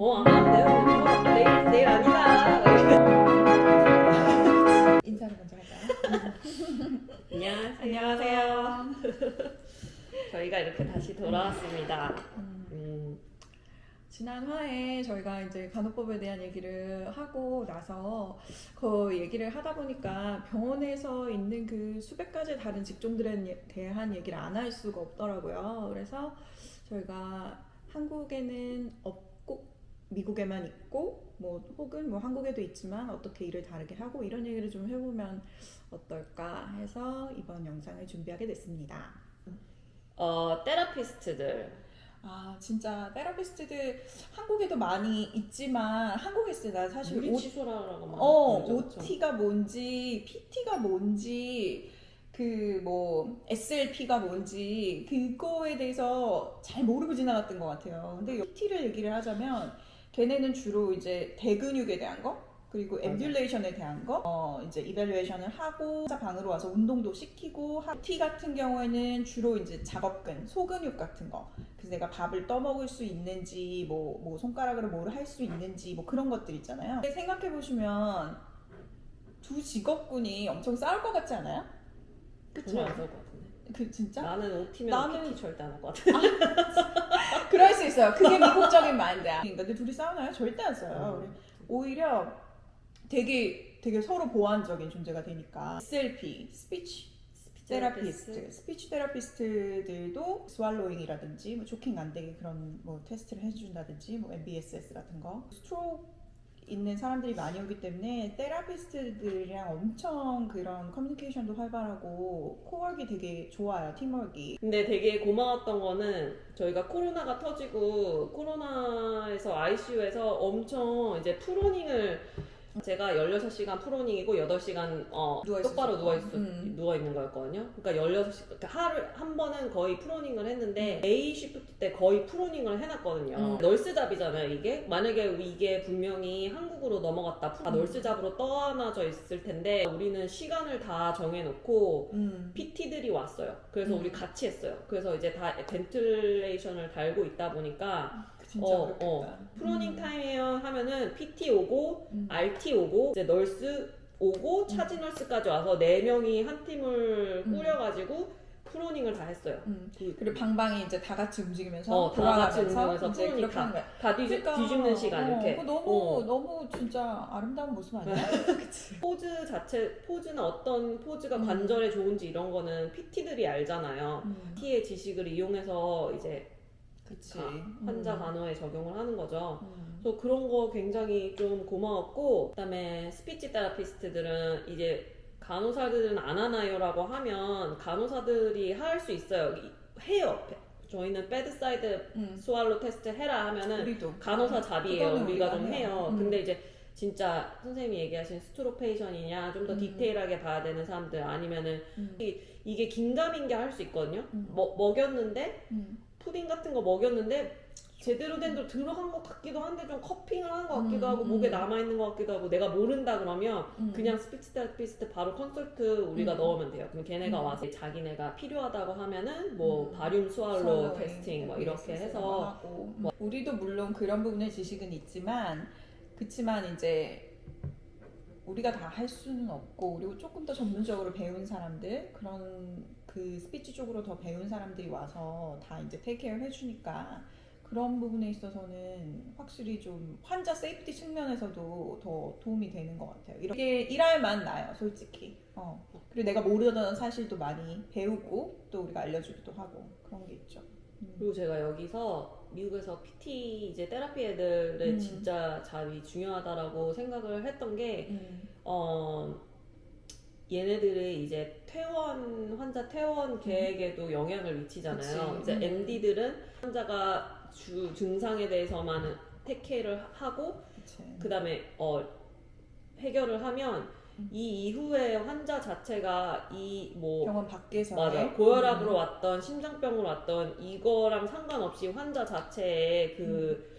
어, 안 하면 돼요. 어, 내일, 내일 아니다. 인사를 먼저 할까요? 안녕하세요. 안녕하세요. 저희가 이렇게 다시 돌아왔습니다. 음, 음, 지난 화에 저희가 이제 간호법에 대한 얘기를 하고 나서 그 얘기를 하다 보니까 병원에서 있는 그 수백 가지 다른 직종들에 예- 대한 얘기를 안 할 수가 없더라고요. 그래서 저희가 한국에는 없고 미국에만 있고 뭐 혹은 뭐 한국에도 있지만 어떻게 일을 다르게 하고 이런 얘기를 좀 해보면 어떨까 해서 이번 영상을 준비하게 됐습니다. 어, 테라피스트들. 아 진짜 테라피스트들 한국에도 많이 있지만 한국에 있으나 사실 오, 치소라라고 막 어? OT가 뭔지 PT가 뭔지 그 뭐 SLP가 뭔지 그거에 대해서 잘 모르고 지나갔던 것 같아요. 근데 PT를 얘기를 하자면 걔네는 주로 이제 대근육에 대한 거 그리고. 엠뷸레이션에 대한 거, 어 이제 이벨루에이션을 하고 환자 방으로 와서 운동도 시키고 T 같은 경우에는 주로 이제 작업근, 소근육 같은 거. 그래서 내가 밥을 떠먹을 수 있는지, 뭐, 뭐 손가락으로 뭘할수 있는지, 뭐 그런 것들 있잖아요. 근데 생각해 보시면 두 직업군이 엄청 싸울 것 같지 않아요? 그쵸? 전혀 안쏠것 같은데. 그 진짜? 나는 OT면 나는- PT 절대 안 할 것 같아. 그럴 수 있어요. 그게 미국적인 마인드야. 근데 둘이 싸우나요? 절대 안 싸워요. 음. 오히려 되게 되게 서로 보완적인 존재가 되니까 SLP, 스피치 테라피스트, 스피치 테라피스트들도 스왈로잉이라든지 뭐 조킹 안 되게 그런 뭐 테스트를 해준다든지 뭐 MBSS 같은 거 스트로크 있는 사람들이 많이 오기 때문에 테라피스트들이랑 엄청 그런 커뮤니케이션도 활발하고 코워크 되게 좋아요 팀워크가 근데 되게 고마웠던 거는 저희가 코로나가 터지고 코로나에서 ICU에서 엄청 이제 프로닝을 제가 16시간 프로닝이고 8시간 어, 누워 똑바로 있었어. 누워 있 음. 누워 있는 거였거든요. 그러니까 16시 그러니까 하루 한 번은 거의 프로닝을 음. 했는데 A 시프트 때 거의 프로닝을 해 놨거든요. 음. 널스 잡이잖아요, 이게. 만약에 이게 분명히 한국으로 넘어갔다 다 음. 널스 잡으로 떠안아져 있을 텐데 우리는 시간을 다 정해 놓고 음. PT들이 왔어요. 그래서 음. 우리 같이 했어요. 그래서 이제 다 벤틀레이션을 달고 있다 보니까 진짜 어, 그렇겠다. 어. 프로닝 음. 타임이에요 하면은 PT 오고 음. RT 오고 이제 널스 오고 차지 널스까지 와서 네 명이 한 팀을 음. 꾸려가지고 프로닝을 다 했어요. 음. 그리고 방방이 이제 다 같이 움직이면서 어, 다 같이 돌아가면서 움직이면서 이제 그러니까. 하는 거야. 다 뒤, 그러니까, 뒤집는 시간 어, 이렇게. 그거 너무 어. 너무 진짜 아름다운 모습 아니야? 포즈 자체 포즈는 어떤 포즈가 음. 관절에 좋은지 이런 거는 PT들이 알잖아요. 음. PT의 지식을 이용해서 이제 그치. 가- 환자 음. 간호에 적용을 하는 거죠. 음. 그래서 그런 거 굉장히 좀 고마웠고 그다음에 스피치 테라피스트들은 이제 간호사들은 안 하나요라고 하면 간호사들이 할 수 있어요. 이- 해요. 저희는 베드사이드 음. 스왈로 테스트 해라 하면은 우리도 간호사 잡이에요. 그거는 우리가 좀 해요. 음. 근데 이제 진짜 선생님이 얘기하신 스트로페이션이냐 좀 더 음. 디테일하게 봐야 되는 사람들 아니면은 음. 이 게 긴가민가 할 수 있거든요. 음. 먹- 먹였는데 음. 푸딩 같은 거 먹였는데 제대로 된 대로 들어간 것 같기도 한데 좀 커핑을 한 것 같기도 음, 하고 음. 목에 남아 있는 것 같기도 하고 내가 모른다 그러면 음. 그냥 스피치 테라피스트 바로 컨설트 우리가 음. 넣으면 돼요. 그럼 걔네가 음. 와서 자기네가 필요하다고 하면은 뭐 음. 바륨 수알로 스왈로잉, 테스팅 뭐 이렇게 MBSS 해서 하고. 뭐 우리도 물론 그런 부분의 지식은 있지만 그치만 이제 우리가 다 할 수는 없고 그리고 조금 더 전문적으로 배운 사람들 그런 그 스피치 쪽으로 더 배운 사람들이 와서 다 이제 테이크케어 해주니까 그런 부분에 있어서는 확실히 좀 환자 세이프티 측면에서도 더 도움이 되는 것 같아요. 이렇게 일할 만 나요, 솔직히. 어. 그리고 내가 모르던 사실도 많이 배우고 또 우리가 알려주기도 하고 그런 게 있죠. 음. 그리고 제가 여기서 미국에서 PT 이제 테라피 애들의 음. 진짜 잡이 중요하다라고 생각을 했던 게 음. 어, 얘네들이 이제 퇴원 환자 퇴원 계획에도 영향을 미치잖아요. 그치. 이제 음. MD들은 환자가 주 증상에 대해서만 테케를 하고 그치. 그다음에 어, 해결을 하면 음. 이 이후에 환자 자체가 이 뭐 병원 밖에서 맞아 고혈압으로 왔던 심장병으로 왔던 이거랑 상관없이 환자 자체의 그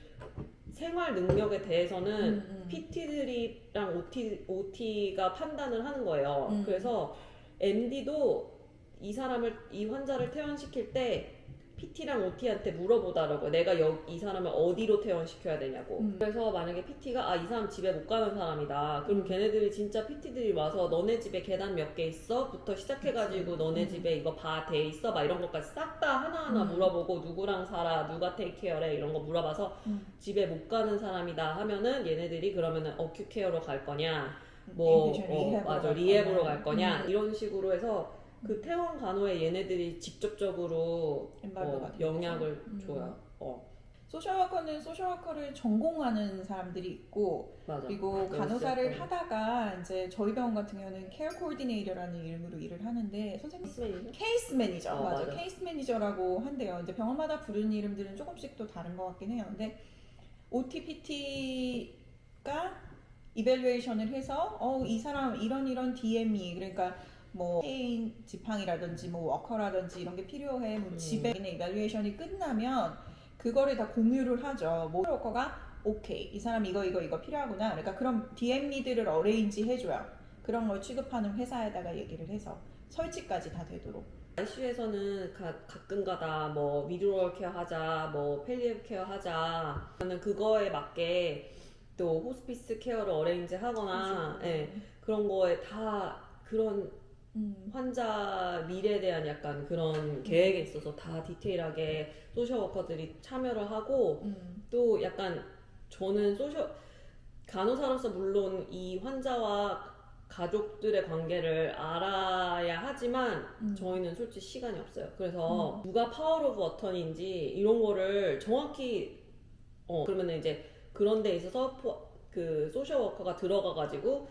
생활 능력에 대해서는 음, 음. PT들이랑 OT, OT가 판단을 하는 거예요. 음. 그래서 MD도 이 사람을 이 환자를 퇴원시킬 때 PT랑 OT한테 물어보더라고요. 내가 여, 이 사람을 어디로 퇴원시켜야 되냐고. 음. 그래서 만약에 PT가 아 이 사람 집에 못 가는 사람이다. 그럼 걔네들이 진짜 PT들이 와서 너네 집에 계단 몇 개 있어? 부터 시작해가지고 너네 음. 집에 이거 봐돼 있어? 막 이런 것까지 싹 다 하나하나 음. 물어보고 누구랑 살아? 누가 테이크케어래? 이런 거 물어봐서 음. 집에 못 가는 사람이다 하면은 얘네들이 그러면은 어큐케어로 갈 거냐? 뭐 인피션 어, 리헵으로 맞아 갈 리앱으로. 갈 거냐? 음. 이런 식으로 해서 그 퇴원 간호에 얘네들이 직접적으로 어. 영향을 음. 줘요. 어 소셜워커는 소셜워커를 전공하는 사람들이 있고 맞아. 그리고 네, 간호사를. 하다가 이제 저희 병원 같은 경우는 케어 코디네이터라는 이름으로 일을 하는데 선생님 케이스맨이죠? 케이스 매니저 어, 맞아. 맞아. 케이스 매니저라고 한대요. 이제 병원마다 부르는 이름들은 조금씩 또 다른 것 같긴 해요. 근데 OTPT가 이벨루에이션을 해서 어 이 사람 이런 이런 DME 그러니까 뭐 페인 지팡이라든지 뭐 워커라든지 이런 게 필요해. 뭐 음. 집에 있는 이벨루에이션이 끝나면 그거를 다 공유를 하죠. 뭐 워커가 오케이 이 사람 이거 이거 이거 필요하구나. 그러니까 그런 DME들을 어레인지 해줘요. 그런 걸 취급하는 회사에다가 얘기를 해서 설치까지 다 되도록. ICU에서는 가, 가끔가다 뭐 미드롤 케어 하자, 뭐 펠리앱 케어 하자. 저는 그거에 맞게 또 호스피스 케어를 어레인지 하거나. 예, 그런 거에 다 그런 음. 환자 미래에 대한 약간 그런 계획에 있어서 다 디테일하게 소셜 워커들이 참여를 하고 음. 또 약간 저는 소셜 간호사로서 물론 이 환자와 가족들의 관계를 알아야 하지만 음. 저희는 솔직히 시간이 없어요. 그래서 누가 파워 오브 어턴인지 이런 거를 정확히 어 그러면 이제 그런 데 있어서 포- 그 소셜 워커가 들어가 가지고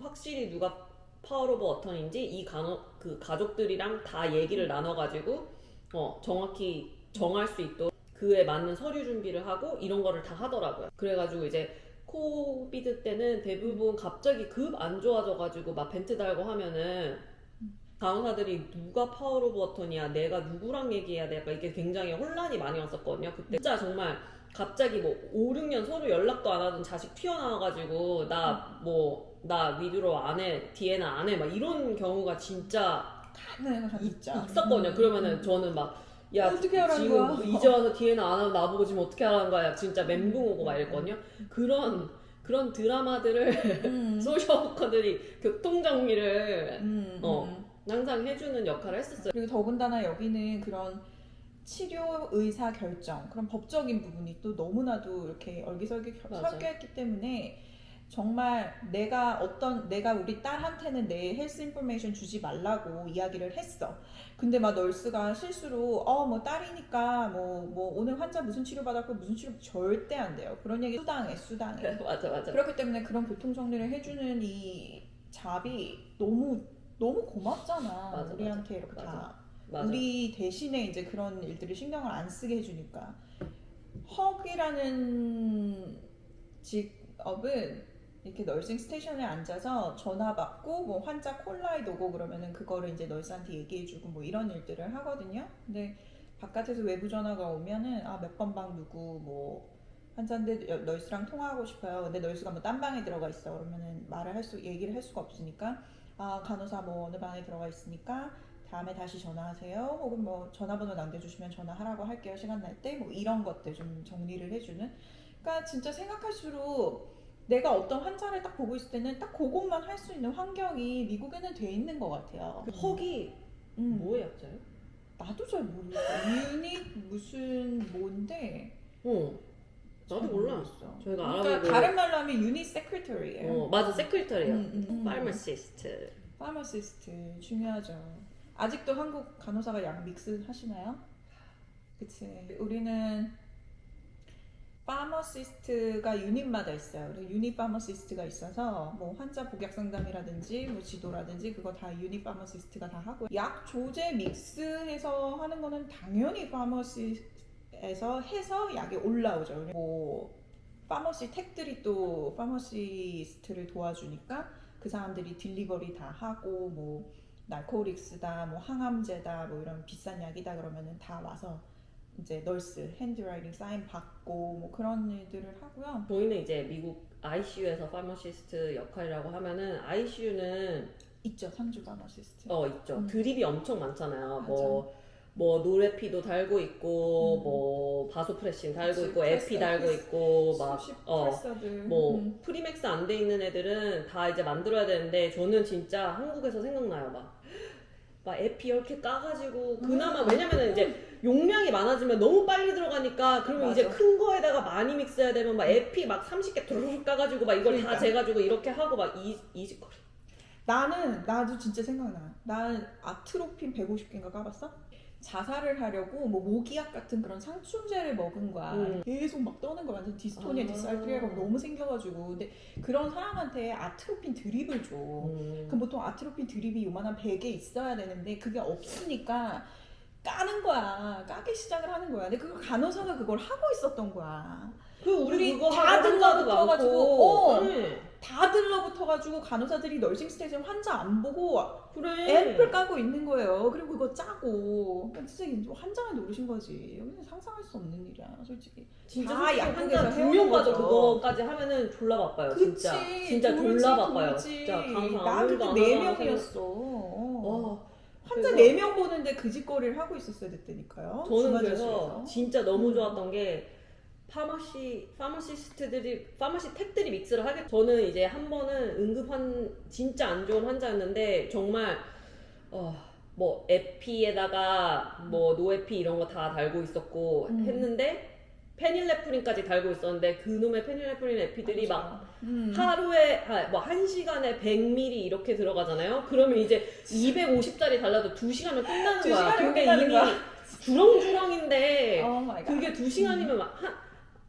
확실히 누가 파워 오브 어턴인지 이 간호 그 가족들이랑 다 얘기를 나눠 가지고 어 정확히 정할 수 있도록 그에 맞는 서류 준비를 하고 이런 거를 다 하더라고요. 그래가지고 이제 코비드 때는 대부분 갑자기 급 안 좋아져가지고 막 벤트 달고 하면은 간호사들이 누가 파워 오브 어턴이야 내가 누구랑 얘기해야 될까 이게 굉장히 혼란이 많이 왔었거든요 그때 진짜 정말 갑자기 뭐 5, 6년 서로 연락도 안 하던 자식 튀어나와가지고 나 뭐 나 위드로 안해 뒤에는 안해 막 이런 경우가 진짜 진짜. 있었거든요 음. 그러면은 저는 막 야, 어떻게 하라는 지금 거야? 이제 와서 뒤에는 안 하고 나보고 지금 어떻게 하라는 거야. 진짜 멘붕 오고 막 이랬거든요. 그런, 그런 드라마들을 음. 소셜워커들이 교통 정리를 음, 어. 음. 항상 해주는 역할을 했었어요. 그리고 더군다나 여기는 그런 치료 의사 결정 그런 법적인 부분이 또 너무나도 이렇게 얼기설기 겨- 맞아. 있기 때문에 정말 내가 어떤 내가 우리 딸한테는 내 헬스 인포메이션 주지 말라고 이야기를 했어. 근데 막 널스가 실수로 어 뭐 딸이니까 뭐뭐 오늘 환자 무슨 치료 받았고 무슨 치료 절대 안 돼요. 그런 얘기 수당해 수당해. 맞아, 맞아. 그렇기 때문에 그런 교통 정리를 해주는 이 잡이 너무 너무 고맙잖아. 맞아, 우리한테 이렇게 맞아. 다 맞아. 우리 대신에 이제 그런 일들을 신경을 안 쓰게 해주니까 헉이라는 직업은 이렇게 널싱 스테이션에 앉아서 전화 받고 뭐 환자 콜라에 오고 그러면은 그거를 이제 널스한테 얘기해주고 뭐 이런 일들을 하거든요. 근데 바깥에서 외부 전화가 오면은 아 몇 번 방 누구 뭐 환자인데 여- 널스랑 통화하고 싶어요. 근데 널스가 뭐 딴 방에 들어가 있어. 그러면은 말을 할 수 얘기를 할 수가 없으니까 아 간호사 뭐 어느 방에 들어가 있으니까 다음에 다시 전화하세요. 혹은 뭐 전화번호 남겨주시면 전화하라고 할게요. 시간 날 때 뭐 이런 것들 좀 정리를 해주는. 그러니까 진짜 생각할수록 내가 어떤 환자를 딱 보고 있을 때는 딱 그것만 할 수 있는 환경이 미국에는 돼 있는 것 같아요. 헉이 음. 뭐의 약자예요? 나도 잘 모르겠어. 유닛 무슨 뭔데? 어. 나도 몰라. 모르겠어. 저희가 그러니까 알아보고. 다른 말로 하면 유닛 세크리터리예요. 어, 맞아. 세크리터리예요. 음, 음, 음. 파마시스트. 파마시스트 중요하죠. 아직도 한국 간호사가 약 믹스 하시나요? 그치. 우리는 파머시스트가 유닛마다 있어요. 유닛 파머시스트가 있어서 뭐 환자 복약 상담이라든지 뭐 지도라든지 그거 다 유닛 파머시스트가 다 하고 약 조제 믹스해서 하는 거는 당연히 파머시에서 해서 약이 올라오죠. 뭐 파머시 택들이 또 파머시스트를 도와주니까 그 사람들이 딜리버리 다 하고 뭐 날코릭스다 뭐 항암제다 뭐 이런 비싼 약이다 그러면은 다 와서 이제 널스 핸드라이팅 사인 받고 뭐 그런 일들을 하고요. 저희는 이제 미국 ICU에서 파마시스트 역할이라고 하면은 ICU는 있죠 상주 파머시스트. 어 있죠. 음. 드립이 엄청 많잖아요. 뭐뭐 노레피도 달고 있고 음. 뭐 바소프레신 달고 그치, 있고 에피 달고 프레스. 있고 막 수십 어. 프레서들. 뭐 음. 프리맥스 안 돼 있는 애들은 다 이제 만들어야 되는데 저는 진짜 한국에서 생각나요 막. 막 에피 이렇게 까가지고 그나마 음. 왜냐면은 이제 용량이 많아지면 너무 빨리 들어가니까 그러면 이제 맞아. 큰 거에다가 많이 믹스해야 되면 막 에피 막 30개 두루룩 까가지고 막 이걸 그러니까. 다 재가지고 이렇게 하고 막 이, 이직거리 나는 나도 진짜 생각나. 난 아트로핀 150개인가 까봤어? 자살을 하려고 뭐 모기약 같은 그런 상충제를 먹은 거야. 음. 계속 막 떠는 거야. 완전 디스토니아, 아. 디살트리아가 너무 생겨가지고. 근데 그런 사람한테 아트로핀 드립을 줘. 음. 그럼 보통 아트로핀 드립이 요만한 100개 있어야 되는데 그게 없으니까 까는 거야. 까기 시작을 하는 거야. 근데 그걸 간호사가 그걸 하고 있었던 거야. 그 우리, 우리 그거 다 하는 들러붙어가지고. 어. 네. 다 들러붙어가지고 간호사들이 널싱 스테이션 환자 안 보고 그래 앰플 까고 있는 거예요. 그리고 그거 짜고. 그러니까 진짜 이제 환장을 노리신 거지. 여기는 상상할 수 없는 일이야, 솔직히. 진짜 다 솔직히 약국에서 해오는 두명 가도 거죠. 그거까지 하면은 졸라 바빠요 진짜 그치. 진짜 돌지, 졸라 바빠요 돌지. 진짜 강사 나 그때 안네 명이었어. 와, 환자 그래서- 네 명 보는데 그 짓거리를 하고 있었어야 됐다니까요. 저는 중환자실에서. 그래서 진짜 너무 음. 좋았던 게 파마시 파마시스트들이 파마시 탭들이 믹스를 하게 저는 이제 한 번은 응급한 진짜 안 좋은 환자였는데 정말 어뭐 에피에다가 뭐 노에피 이런 거 다 달고 있었고 음. 했는데 페닐레프린까지 달고 있었는데 그놈의 페닐레프린 에피들이 막 음. 하루에 뭐한 시간에 100ml 이렇게 들어가잖아요. 그러면 이제 250짜리 달라도 2 시간면 끝나는 두 거야. 근데 이미. 주렁주렁인데 오. 그게 2 시간이면 막 한,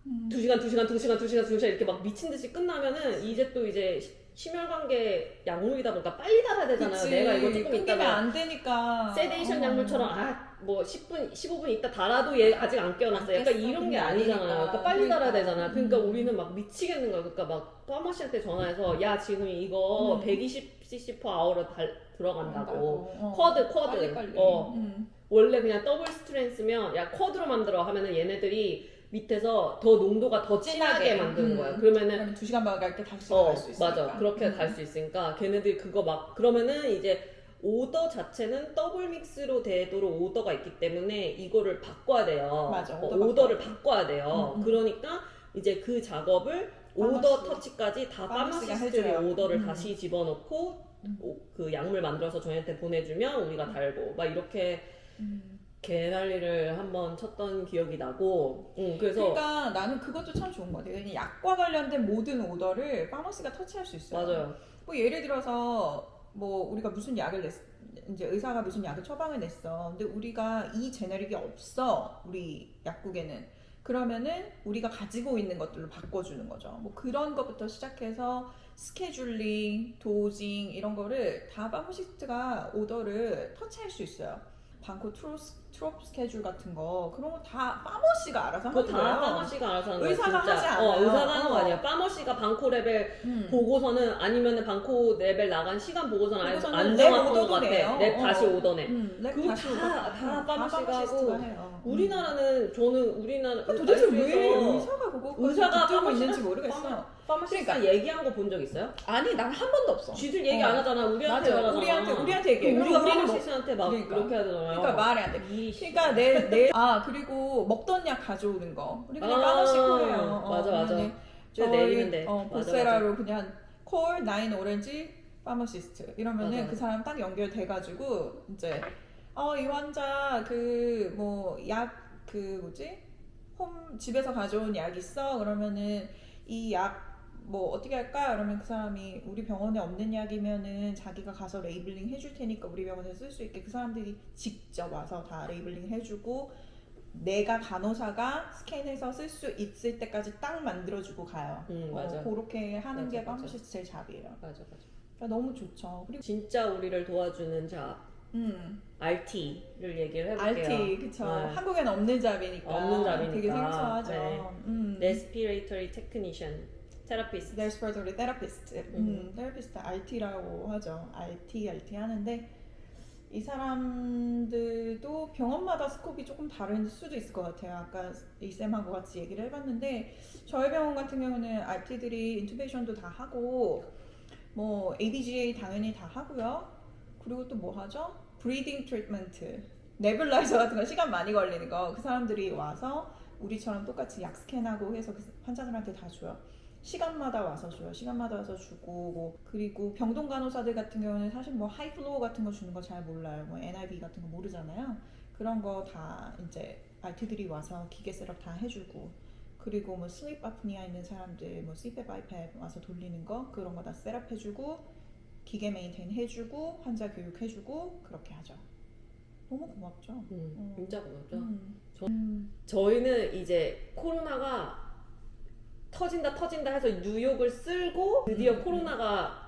음. 2 시간, 2 시간, 2 시간, 2 시간, 2 시간 이렇게 막 미친 듯이 끝나면은 이제 또 이제 시- 심혈관계 약물이다 보니까 빨리 달아야 되잖아요. 그치. 내가 이거 조금 끊기면 있다가 안 되니까. 세데이션 어. 약물처럼 아 뭐 10분, 15분 있다 달아도 얘 아직 안 깨어났어. 안 약간 깼어. 이런 게 아니잖아요. 아니니까. 그러니까 빨리 달아야 그러니까. 되잖아. 그러니까 음. 우리는 막 미치겠는 거야. 그러니까 막 파머시한테 전화해서 야 지금 이거 음. 120cc per hour 달, 들어간다고. 어. 쿼드, 쿼드. 빨리 빨리. 어. 음. 원래 그냥 더블 스트렝스면 야 쿼드로 만들어 하면은 얘네들이 밑에서 더 농도가 더 진하게 진하게. 만드는 음. 거야. 그러면은 그러면 두 시간 반 갈때 다시 어, 갈 수 있으니까. 맞아. 그렇게 음. 갈수 있으니까 걔네들이 그거 막 그러면은 이제 오더 자체는 더블 믹스로 되도록 오더가 있기 때문에 이거를 바꿔야 돼요. 맞아, 어, 오더 오더를 바꿔야 돼요. 음, 음. 그러니까 이제 그 작업을 오더 파마시. 터치까지 다 해줘요. 오더를 음. 다시 집어넣고 음. 오- 그 약물 만들어서 저희한테 보내주면 우리가 달고 막 이렇게 음. 개난리를 한번 쳤던 기억이 나고 응, 그래서 그러니까 나는 그것도 참 좋은 것 같아요. 약과 관련된 모든 오더를 파머시가 터치할 수 있어요. 맞아요. 뭐 예를 들어서 뭐 우리가 무슨 약을 냈 이제 의사가 무슨 약을 처방을 냈어. 근데 우리가 이 제네릭이 없어. 우리 약국에는. 그러면은 우리가 가지고 있는 것들로 바꿔주는 거죠. 뭐 그런 것부터 시작해서 스케줄링, 도징 이런 거를 다 파머시스트가 오더를 터치할 수 있어요. 방코 트로, 트롭 스케줄 같은 거 그런 거 다 파머시가 알아서 그거 하는 다 거예요. 파머시가 알아서 하는 거야 의사가 진짜. 하지 어, 않아요. 의사가 하는 거 어. 아니야. 파머시가 방코 레벨 음. 보고서는 아니면 방코 레벨 나간 시간 보고서는 아예 보고서는 안 랩 정확한 것 오더도 같아. 내요. 랩 다시 어. 오더네. 음, 랩 그거 다시 다- 오더가 다다 파머시가 파머시스트가 하고 해요. 우리나라는 저는 우리나라 그 도대체 왜 에서 의사가 그거 의사가 파머시- 있는지 모르겠어. 파머시스트 그러니까. 얘기한 거 본 적 있어요? 아니 난 한 번도 없어. 쥐들 얘기 어. 안 하잖아. 우리한테 맞아. 말하잖아. 우리한테 우리한테 얘기해. 그럼 우리가 우리는 뭐- 파머시스트한테 막 그러니까. 그렇게 하잖아요. 그러니까 말이 안 돼. 이 그러니까 내 내 아 그리고 먹던 약 가져오는 거. 우리 그냥 아, 까놓씩 해요. 맞아, 맞아. 그냥 저 내리는데. 어, 맞아, 보세라로 그냥 콜 나인 오렌지 파머시스트 이러면은 맞아. 그 사람 딱 연결돼 가지고 이제 어 이 환자 그 뭐 약 그 뭐지 홈 집에서 가져온 약 있어 그러면은 이 약 뭐 어떻게 할까 그러면 그 사람이 우리 병원에 없는 약이면은 자기가 가서 레이블링 해줄 테니까 우리 병원에 쓸 수 있게 그 사람들이 직접 와서 다 레이블링 해주고 내가 간호사가 스캔해서 쓸 수 있을 때까지 딱 만들어주고 가요. 음, 어, 맞아. 그렇게 하는 맞아, 게 맞아. 파마시스트 제일 잡이에요. 맞아, 맞아. 그러니까 너무 좋죠. 그리고 진짜 우리를 도와주는 잡 음, RT를 얘기를 해볼게요. RT 그쵸. 네. 한국엔 없는 잡이니까 없는 잡이니까. 되게 생소하죠. 네. 음. Respiratory Technician, Therapist. Respiratory Therapist, 음. 음, Therapist RT라고 하죠. RT, RT 하는데 이 사람들도 병원마다 스콥이 조금 다를 수도 있을 것 같아요. 아까 이 쌤하고 같이 얘기를 해봤는데 저희 병원 같은 경우는 RT들이 인투베이션도 다 하고 뭐 ABGA 당연히 다 하고요. 그리고 또 뭐 하죠? 브리딩 트리트먼트 네뷸라이저 같은 거 시간 많이 걸리는 거 그 사람들이 와서 우리처럼 똑같이 약 스캔하고 해서 그 환자들한테 다 줘요. 시간마다 와서 줘요. 시간마다 와서 주고 뭐 그리고 병동 간호사들 같은 경우는 사실 뭐 하이플로우 같은 거 주는 거 잘 몰라요. 뭐 NIV 같은 거 모르잖아요. 그런 거 다 이제 RT들이 와서 기계 셋업 다 해주고 그리고 뭐 슬립 아프니아 있는 사람들 뭐 CPAP, IPAP 와서 돌리는 거 그런 거 다 셋업 해주고 기계 메인테인 해주고 환자 교육 해주고 그렇게 하죠. 너무 고맙죠. 음, 음. 진짜 고맙죠. 음. 저- 음. 저희는 이제 코로나가 터진다 터진다 해서 뉴욕을 쓸고 드디어 음. 코로나가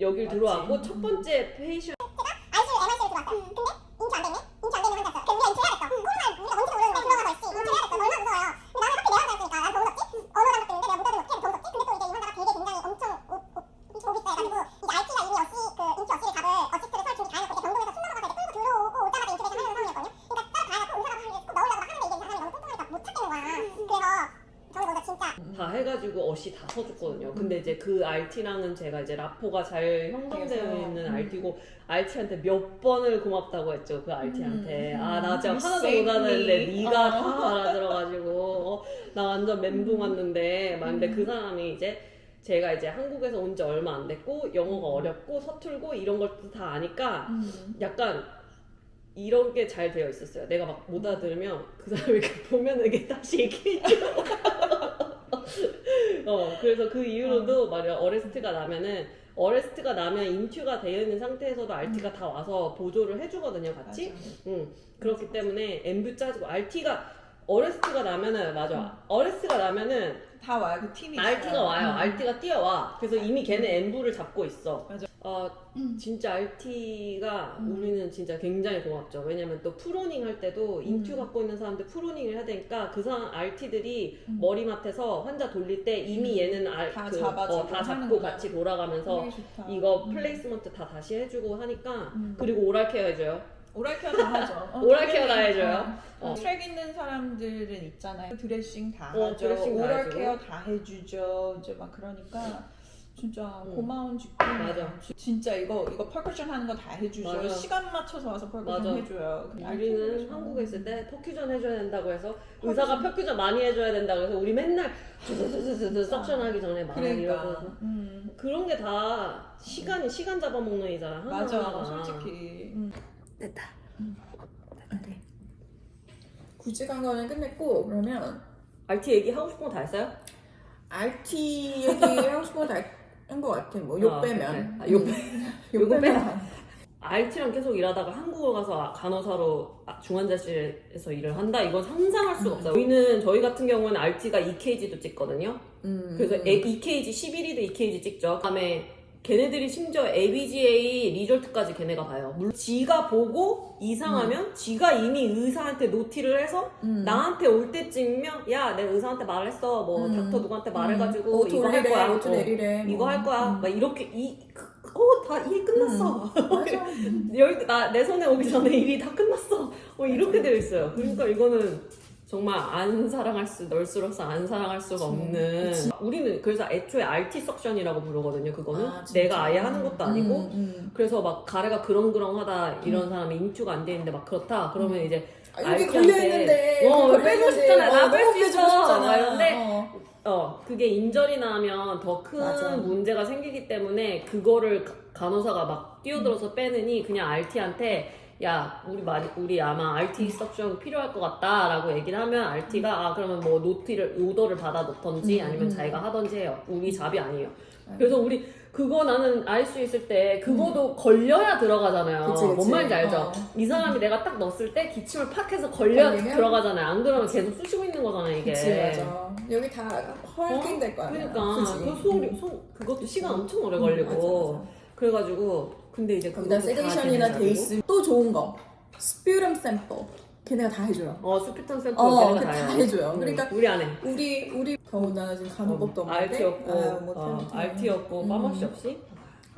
여길 맞지. 들어왔고 첫 번째 페이션 어시 다 서줬거든요. 근데 이제 그 RT랑은 제가 이제 라포가 잘 형성되어 그래서, 있는 음. RT고 RT한테 몇 번을 고맙다고 했죠. 그 RT한테 음, 아나 진짜 You 하나도 saved 못하는데 me. 네가 어. 다 알아들어가지고 어, 나 완전 멘붕 음. 왔는데 막 근데 그 사람이 이제 제가 이제 한국에서 온 지 얼마 안 됐고 영어가 음. 어렵고 서툴고 이런 것도 다 아니까 음. 약간 이런 게 잘 되어 있었어요. 내가 막 못 알아들으면 그 사람이 이렇게 보면 이게 다시 얘기해줘. 어, 그래서 그 이후로도 말이야 어레스트가 나면은 어레스트가 나면 인투가 되어 있는 상태에서도 RT가 다 와서 보조를 해주거든요, 같이. 응. 그렇기 때문에 엠뷰 짜주고 RT가 어레스트가 나면은 맞아. 어레스트가 나면은 다 와요. 그 팀이 RT가 있어요. 와요. 음. RT가 뛰어와. 그래서 이미 걔는 엠부를 잡고 있어. 맞아. 어, 진짜 RT가 음. 우리는 진짜 굉장히 고맙죠. 왜냐면 또 프로닝 할 때도 인투 음. 갖고 있는 사람들 프로닝을 해야 되니까 그 사람 RT들이 음. 머리맡에서 환자 돌릴 때 이미 음. 얘는 알, 다 그, 잡아주고 어, 다 잡고. 같이 돌아가면서. 이거 음. 플레이스먼트 다 다시 해주고 하니까 음. 그리고 오랄 케어 해줘요. 오랄 케어 다 하죠. 어, 오랄 케어 다 해줘요. 어. 어. 트랙 있는 사람들은 있잖아요. 드레싱 다 어, 하죠. 드레싱 다 오랄. 케어 다 해주죠. 이제 막 그러니까 진짜 음. 고마운 직군이에요. 맞아. 진짜 이거 이거 펄커션 하는 거 다 해주죠. 맞아. 시간 맞춰서 와서 펄커션. 해줘요. 그 우리는. 한국에 있을 때 퍼큐전 해줘야 된다고 해서 의사가 퍼큐전 많이 해줘야 된다고 해서 우리 맨날 두두두두두 석션 하기 전에 막 이러고 그러니까. 음. 그런 게 다 시간이 시간 잡아먹는 이잖아 맞아. 하나하나가. 솔직히. 음. 됐다 굳이 간 거는 끝냈고 그러면 RT 얘기 하고 싶은 거 다 했어요? RT 얘기 하고 싶은 거다한 것 같아. 뭐욕 아, 빼면. 그래. 아, 욕 음. 욕욕 빼면 빼면. 다. RT랑 계속 일하다가 한국을 가서 간호사로 중환자실에서 일을 한다? 이건 상상할 수가 없어요. 저희는 저희 같은 경우는 RT가 EKG도 찍거든요. 음. 그래서 에- EKG 11일도 EKG 찍죠. 그 다음에 걔네들이 심지어 ABGA 리절트까지 걔네가 봐요. 물론 지가 보고 이상하면 지가 이미 의사한테 노티를 해서 음. 나한테 올 때쯤이면 야 내 의사한테 말했어 뭐 음. 닥터 누구한테 음. 말해가지고 오토 이거 할 거야 어, 내리래. 이거 뭐. 할 거야 음. 막 이렇게 이어다 이해 끝났어. 여기 나 내 손에 오기 전에 일이 다 끝났어 뭐 이렇게 되어 있어요 그러니까 이거는 정말 안 사랑할 수 널스로서 안 사랑할 수가 없는 우리는 그래서 애초에 RT 석션이라고 부르거든요 그거는 아? 내가 아예 하는 것도 아니고 음, 음. 그래서 막 가래가 그렁그렁하다 이런 사람이 인투가 안 돼 있는데 막 그렇다 그러면 이제 아, 여기 RT 한테 걸려 있는데. 어, 빼고 싶잖아. 나뺄 수 있어. 막 이런데 어. 어 그게 인절이 나면 더 큰. 문제가 생기기 때문에 그거를 가- 간호사가 막 뛰어들어서 빼느니 그냥 RT한테 야 우리 많이 우리 아마 RT 석션 필요할 것 같다라고 얘기를 하면 RT가 아 그러면 뭐 노티를 오더를 받아 놓던지 음, 아니면 음. 자기가 하던지 해요 우리 잡이 아니에요 음. 그래서 우리 그거 나는 알 수 있을 때 그거도 걸려야 들어가잖아요 그치, 그치. 뭔 말인지 알죠 어. 이 사람이 내가 딱 넣었을 때 기침을 팍 해서 걸려 걸리면? 들어가잖아요 안 그러면 계속 쑤시고 있는 거잖아요 이게 그치 맞아. 여기 다 헐킹 될 거야. 그러니까? 그 소리 소 그것도 시간 엄청 오래 걸리고 음, 맞아, 맞아. 그래가지고 근데 이제 세데이션이나 걔네 데이스 또 좋은 거 스퓨럼 샘플 걔네가 다 해줘요. 어 스피턴 샘플 어, 걔네가 그 다. 해줘요. 음, 그러니까 우리 안에 우리 우리 더군다나 지금 가는 것도 없는데 RT였고 아유, 못해, 어, 못해. RT였고 음. 파머시 없이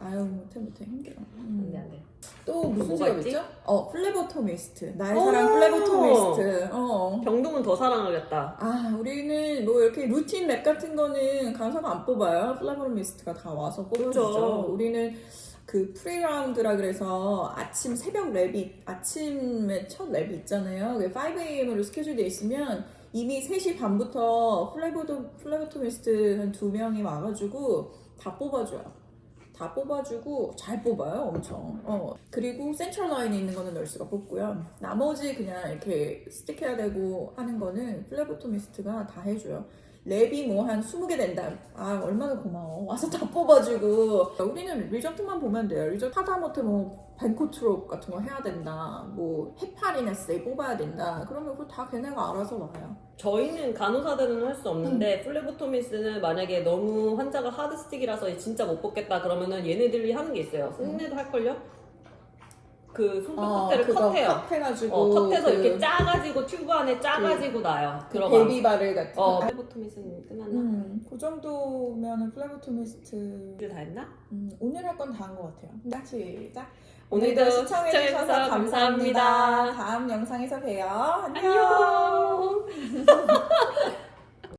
아유 못해 못해 힘들어. 음. 안돼 안돼 또 무슨 뭐가 직업 있지? 있죠? 어 플레보토미스트 나의 오! 사랑 플레보토미스트. 어. 병동은 더 사랑하겠다 아 우리는 뭐 이렇게 루틴 랩 같은 거는 간호사가 안 뽑아요. 플레보토미스트가 다 와서 뽑아주죠. 그쵸. 우리는 그 프리라운드라 그래서 아침 새벽 랩이 아침에 첫 랩이 있잖아요. 5am으로 스케줄돼 있으면 이미 3시 반부터 플레보토 플레보토미스트 한 두 명이 와가지고 다 뽑아줘요. 다 뽑아주고 잘 뽑아요, 엄청. 어 그리고 센트럴 라인에 있는 거는 널스가 뽑고요. 나머지 그냥 이렇게 스틱해야 되고 하는 거는 플레보토미스트가 다 해줘요. 랩이 뭐 한 20개 된다. 아, 얼마나 고마워. 와서 다 뽑아주고. 우리는 리조트만 보면 돼요. 리조트 하다못해 뭐, 벤코트롭 같은 거 해야 된다. 뭐, 헤파리네스에 뽑아야 된다. 그러면 그거 다 걔네가 알아서 와요. 저희는 간호사들은 할 수 없는데 플레보토미스는 만약에 너무 환자가 하드 스틱이라서 진짜 못 뽑겠다 그러면은 얘네들이 하는 게 있어요. 승리도 할걸요? 그 손톱 끝에를 그거 컷해요. 컷해가지고 어, 컷해서 그 이렇게 짜가지고 튜브 안에 짜가지고 놔요. 그 들어가. 베이비바를 같은 어, 거. 플레보토미스는 끝났나? 음, 그 정도면은 플레보토미스트 이제 다 했나? 음, 오늘 할 건 다 한 것 같아요. 자, 시작. 오늘도 오늘도 시청해주셔서 시청해주셔서 감사합니다. 감사합니다. 다음 영상에서 봬요. 안녕. 안녕!